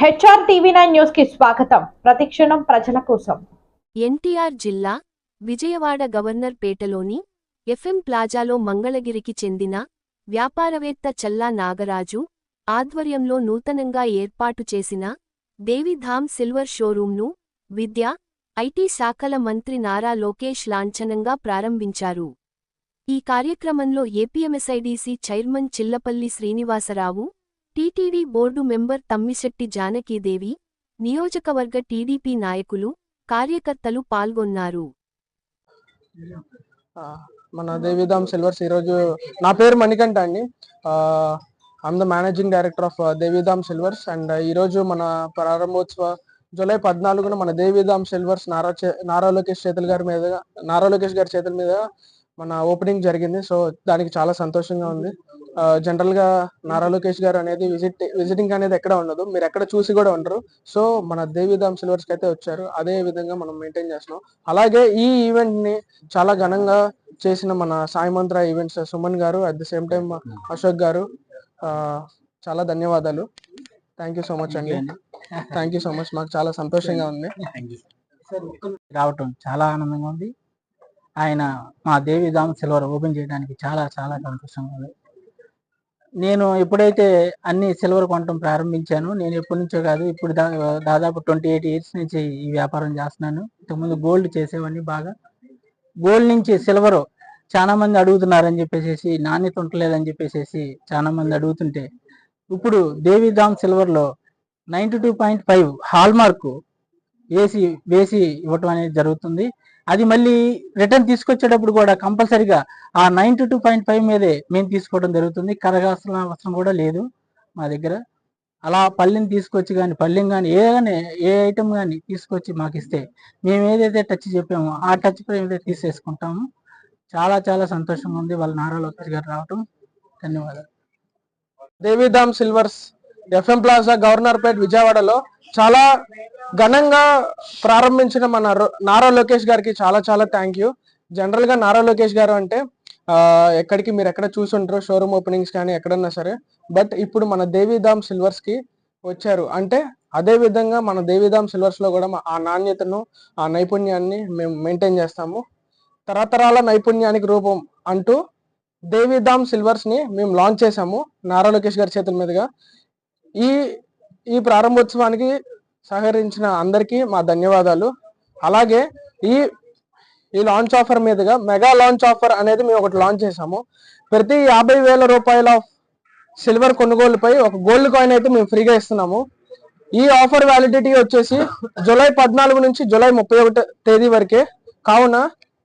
HR TV nine న్యూస్కి స్వాగతం. ప్రతిక్షణం ప్రజల కోసం. ఎన్టీఆర్ జిల్లా విజయవాడ గవర్నర్ పేటలోని ఎఫ్ఎం ప్లాజాలో మంగళగిరికి చెందిన వ్యాపారవేత్త చల్లా నాగరాజు ఆధ్వర్యంలో నూతనంగా ఏర్పాటు చేసిన దేవిధామ్ సిల్వర్ షోరూంను విద్య ఐటీ శాఖల మంత్రి నారా లోకేష్ లాంఛనంగా ప్రారంభించారు. ఈ కార్యక్రమంలో APMSIDC chairman Chillapalli Srinivasarao TTD board member Tammisetti Janakidevi నియోజకవర్గ టీడీపీ నాయకులు కార్యకర్తలు పాల్గొన్నారు. మన దేవిధామ్ సిల్వర్స్ ఈరోజు నా పేరు మణికంఠ అండి. I'm the managing director of Devidham Silvers and uh, ఈరోజు మన ప్రారంభోత్సవ జూలై పద్నాలుగున మన దేవిధామ్ సిల్వర్స్ నారా నారా లోకేష్ చేతుల గారి మీద నారా లోకేష్ గారి చేతుల మీద మన ఓపెనింగ్ జరిగింది. సో దానికి చాలా సంతోషంగా ఉంది. జనరల్గా నారా లోకేష్ గారు అనేది విజిట్ విజిటింగ్ అనేది ఎక్కడ ఉండదు. మీరు ఎక్కడ చూసి కూడా ఉండరు. సో మన దేవిధామ్ సిల్వర్స్ అయితే వచ్చారు. అదే విధంగా మనం మెయింటైన్ చేస్తున్నాం. అలాగే ఈ ఈవెంట్ని చాలా ఘనంగా చేసిన మన Sai Mantra events Suman garu at the same time Ashok garu ఆ, చాలా ధన్యవాదాలు. థ్యాంక్ యూ సో మచ్ అండి. థ్యాంక్ యూ సో మచ్ మాకు చాలా సంతోషంగా ఉంది. రావటం చాలా ఆనందంగా ఉంది. ఆయన మా దేవి సిల్వర్ ఓపెన్ చేయడానికి చాలా చాలా సంతోషంగా ఉంది. నేను ఎప్పుడైతే అన్ని సిల్వర్ కొనటం ప్రారంభించాను నేను ఎప్పటి నుంచో కాదు ఇప్పుడు దా- దాదాపు ట్వంటీ ఎయిట్ ఇయర్స్ నుంచి ఈ వ్యాపారం చేస్తున్నాను. ఇంతకుముందు గోల్డ్ చేసేవాడిని బాగా. గోల్డ్ నుంచి సిల్వర్ చాలా మంది అడుగుతున్నారని చెప్పేసి నాణ్యత ఉండలేదని చెప్పేసి చాలా మంది అడుగుతుంటే ఇప్పుడు Devidham సిల్వర్లో ninety two point five hallmark వేసి వేసి ఇవ్వటం అనేది జరుగుతుంది. అది మళ్ళీ రిటర్న్ తీసుకొచ్చేటప్పుడు కూడా కంపల్సరిగా ఆ నైన్టీ టూ పాయింట్ ఫైవ్ మీదే మేము తీసుకోవడం జరుగుతుంది. కరగాల్సిన అవసరం కూడా లేదు మా దగ్గర. అలా పల్లెని తీసుకొచ్చి కానీ పళ్ళెం కానీ ఏ కానీ ఏ ఐటమ్ కానీ తీసుకొచ్చి మాకు ఇస్తే మేము ఏదైతే టచ్ చెప్పామో ఆ టచ్ ఏదైతే తీసేసుకుంటాము. చాలా చాలా సంతోషంగా ఉంది. వాళ్ళ నారా లోకేష్ గారు రావటం. ధన్యవాదాలు. Devidham Silvers FM plaza Governorpet విజయవాడలో చాలా ఘనంగా ప్రారంభించిన మన రో- నారా లోకేష్ గారికి చాలా చాలా థ్యాంక్ యూ జనరల్గా నారా లోకేష్ గారు అంటే ఆ, ఎక్కడికి మీరు ఎక్కడ చూసుంటారు షోరూమ్ ఓపెనింగ్స్ కానీ ఎక్కడన్నా సరే బట్ ఇప్పుడు మన దేవిధామ్ సిల్వర్స్కి వచ్చారు. అంటే అదే విధంగా మన దేవిధామ్ సిల్వర్స్లో కూడా ఆ నాణ్యతను ఆ నైపుణ్యాన్ని మేము మెయింటైన్ చేస్తాము. తరతరాల నైపుణ్యానికి రూపం అంటూ దేవిధామ్ సిల్వర్స్ని మేము లాంచ్ చేసాము నారా లోకేష్ గారి చేతుల మీదుగా. ఈ ఈ ప్రారంభోత్సవానికి సహకరించిన అందరికీ మా ధన్యవాదాలు. అలాగే ఈ ఈ లాంచ్ ఆఫర్ మీదుగా మెగా లాంచ్ ఆఫర్ అనేది మేము ఒకటి లాంచ్ చేసాము ప్రతి యాభై వేల రూపాయల సిల్వర్ కొనుగోలుపై ఒక గోల్డ్ కాయిన్ అయితే మేము ఫ్రీగా ఇస్తున్నాము. ఈ ఆఫర్ వ్యాలిడిటీ వచ్చేసి జూలై పద్నాలుగు నుంచి జూలై ముప్పై ఒకటి తేదీ వరకే. కావున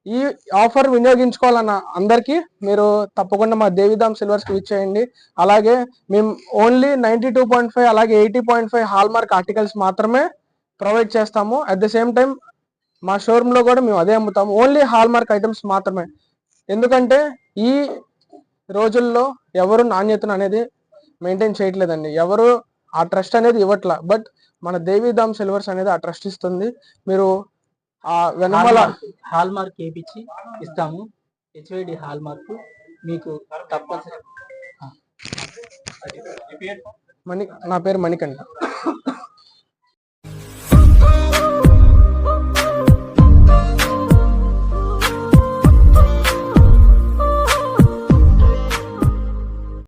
ఈ ఆఫర్ వినియోగించుకోవాలన్న అందరికీ మీరు తప్పకుండా మా దేవిధామ్ సిల్వర్స్కి ఇచ్చేయండి అలాగే మేము only ninety two point five అలాగే eighty point five hallmark articles మాత్రమే ప్రొవైడ్ చేస్తాము. అట్ ద సేమ్ టైం మా షోరూమ్లో కూడా మేము అదే అమ్ముతాము. ఓన్లీ హాల్ మార్క్ ఐటమ్స్ మాత్రమే. ఎందుకంటే ఈ రోజుల్లో ఎవరు నాణ్యతను అనేది మెయింటైన్ చేయట్లేదండి. ఎవరు ఆ ట్రస్ట్ అనేది ఇవ్వట్లా. బట్ మన దేవిధామ్ సిల్వర్స్ అనేది ఆ ట్రస్ట్ ఇస్తుంది. మీరు ఆ వెనకాల హాల్ మార్క్ వేయించి ఇస్తాము. హెచ్ఐడి హాల్ మార్క్ మీకు తప్పనిసరి మణి నా పేరు మణికంఠ.